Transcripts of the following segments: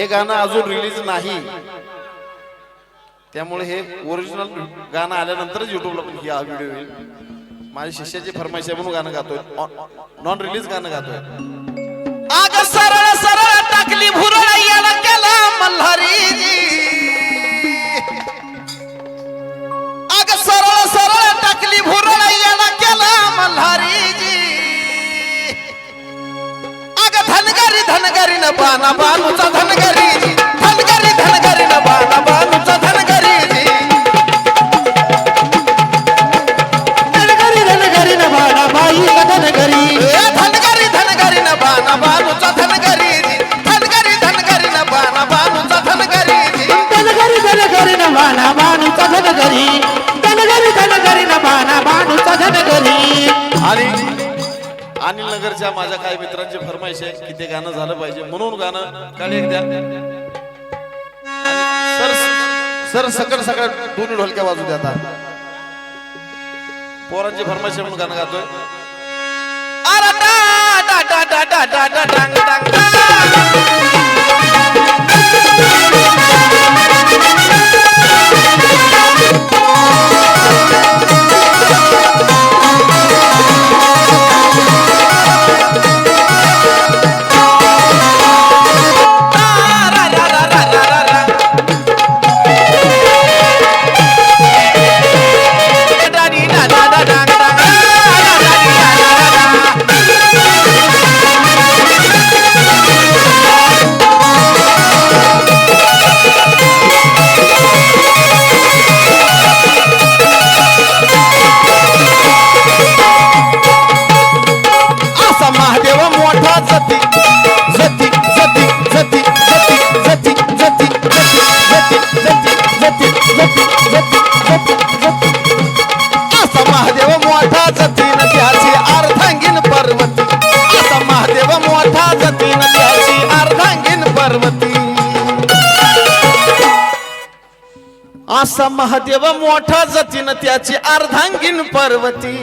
हे गाणं अजून रिलीज नाही. त्यामुळे हे ओरिजिनल गाणं आल्यानंतरच युट्यूबला पण हा व्हिडिओ येईल. माझ्या शिष्याची फरमाईश आहे म्हणून गाणं गातोय. नॉन रिलीज गाणं गातोय. आग सरळ सरळ टाकली भुरळ याला केला मल्हारीजी. धनगरी न पाना बालूचा धनगरी द्या माझ्या काही मित्रांची फरमाईश आहे की ते गाणं झालं पाहिजे. म्हणून गाणं काल एक द्या सर सर सकट सकट दोन्ही ढोलक्या वाजू द्या आता. पोरांची फरमाईश म्हणून गाणं गातोय. अरे टा टा टा टा टा टा टांग टांग असा महादेव मोठा जतीन त्याची अर्धांगीन पर्वती. असा महादेव मोठा जतीन त्याची अर्धांगीन पर्वती. असा महादेव मोठा जतीन त्याची अर्धांगीन पर्वती.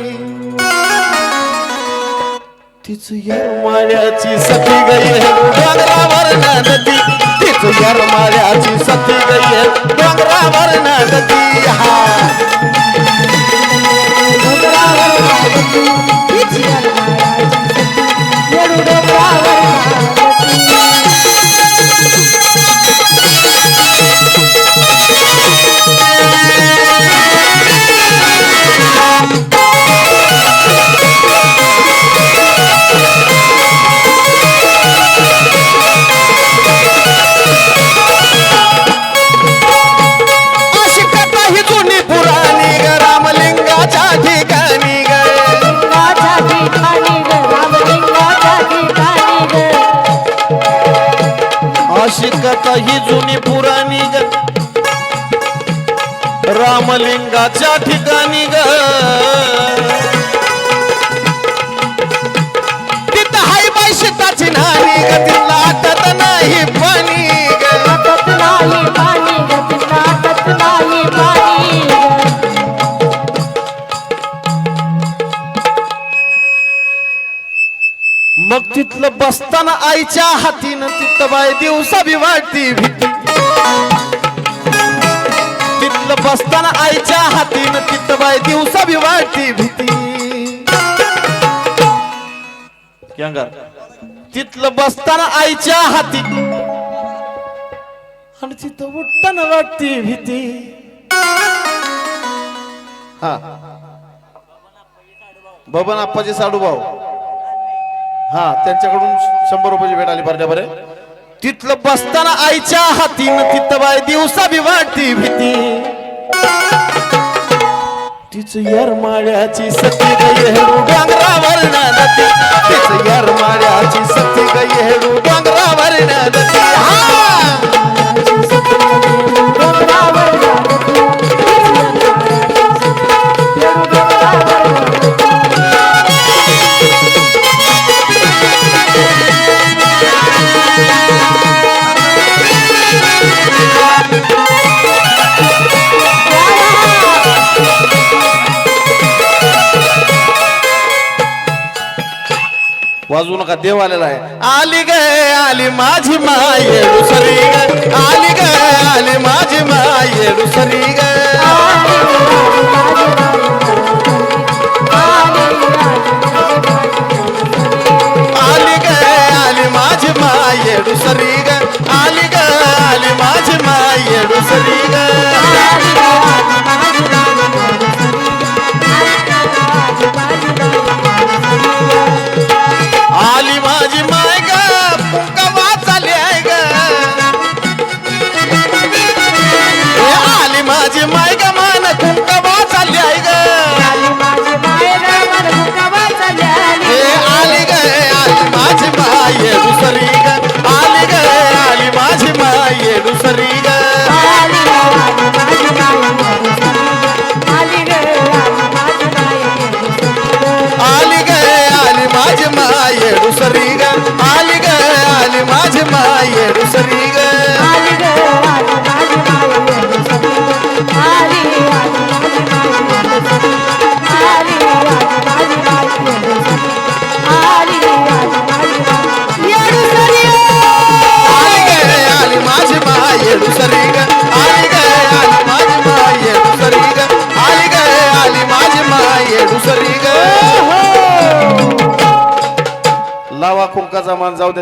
तिच यरमाळ्याची सती गई डोंगरावर नदी. तिच यरमाळ्याची सती गई डोंगरावर नदी हा. आता ही जुनी पुराणी ग. रामलिंगाच्या ठिकाणी ग. बसताना आईच्या हातीनं तिथं बाय दिवसा बी वाटती भीती. तिथलं बसताना आईच्या हातीनं तिथं बाय दिवसा बी वाटती भीती. तिथलं बसताना आईच्या हाती आणि तिथं उठताना वाटती भीती. हा. बबन साडू भाऊ हा त्यांच्याकडून शंभर रुपयाची भेट आली बरड्या बरे तिथलं बसताना आईच्या हातीन तिथं बाय दिवसा बी वाटती भीती. तिच यरमाळ्याची सती गई हेडू डांगरावर नदी तिच यरमाळ्याची सती गई हेडू डांगरावर नदी हा! वाजू नका देव आलेला आहे. आली ग आली माझी माय दुसरी ग. आली ग आली माझी माय दुसरी ग. मायेर सरी माझी मायेर सरी ग. आली ग माझी मायेर सरी ग. आली आली माझी मायेर सरी ग. लावा कुंकाचा मान जाऊ दे.